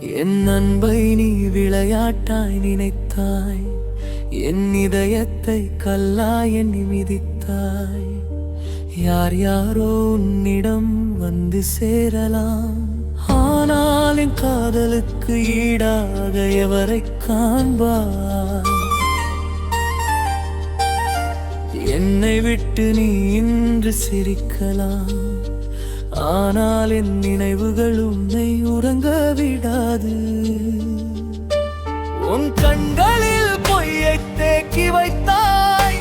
என் அன்பை நீ விளையாட்டாய் நினைத்தாய். என் இதயத்தை கல்லாய் எண்ணி மிதித்தாய். யார் யாரோ உன்னிடம் வந்து சேரலாம். ஆனால் என் காதலுக்கு ஈடாக எவரை காண்பாய்? என்னை விட்டு நீ இன்று சிரிக்கலாம். ஆனால் என் நினைவுகள் உன்னை உறங்க விடாது. உன் கண்களில் பொய்யை தேக்கி வைத்தாய்.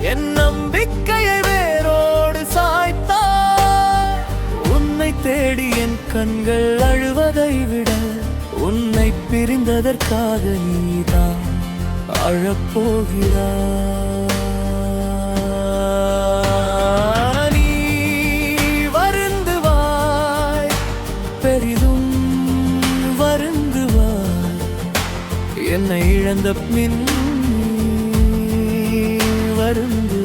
என் நம்பிக்கையை வேரோடு சாய்த்தாய். உன்னை தேடி என் கண்கள் அழுவதை விட உன்னை பிரிந்ததற்காக நீதான் அழப்போகிறாய். பெரிதும் வருந்துவாய். என்னை இழந்த பின் வருந்து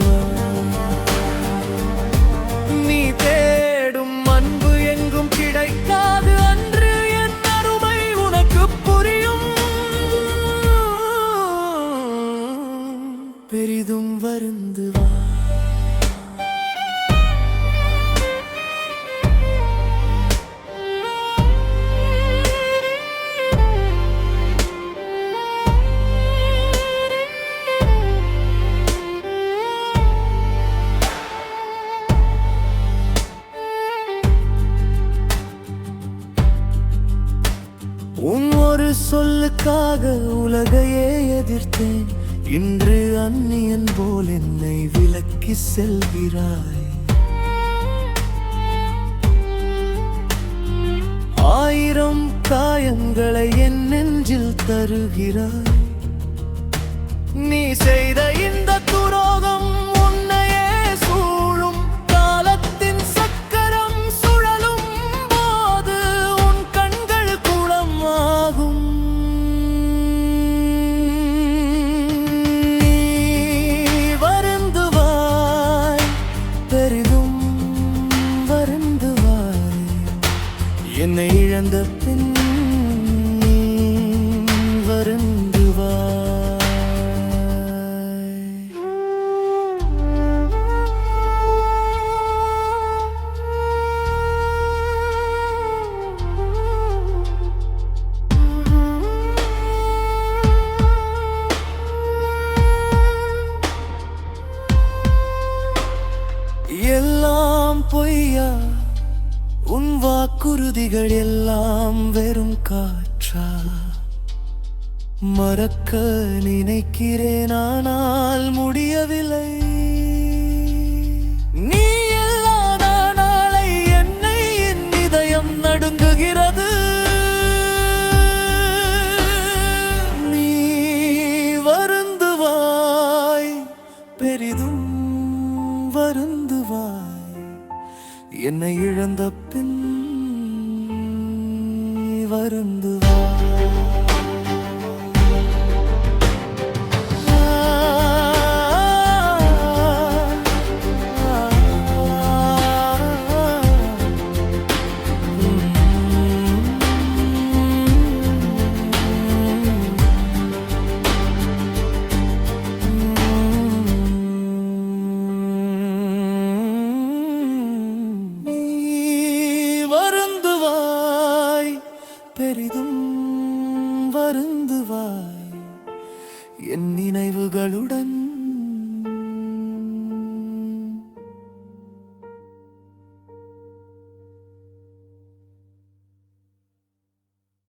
உன் ஒரு சொல்லுக்காக உலகையே எதிர்த்தேன். இன்று அந்நியன் போல் என்னை விலக்கி செல்கிறாய். ஆயிரம் காயங்களை என் நெஞ்சில் தருகிறாய். நீ செய்த இந்த துரோகம் என்னை இழந்த பின் நீ எல்லாம் பொய்யா? உறுதிகள் எல்லாம் வெறும் காற்றா? மறக்க நினைக்கிறேன் ஆனால் முடியவில்லை. நீ இல்லாத நாளை என்னை என் இதயம் நடுங்குகிறது. நீ வருந்துவாய் பெரிதும் வருந்துவாய் என்னை இழந்த பின் வருந்துவாய் பெரிதும் வருந்துவாய். என் நினைவுகளுடன்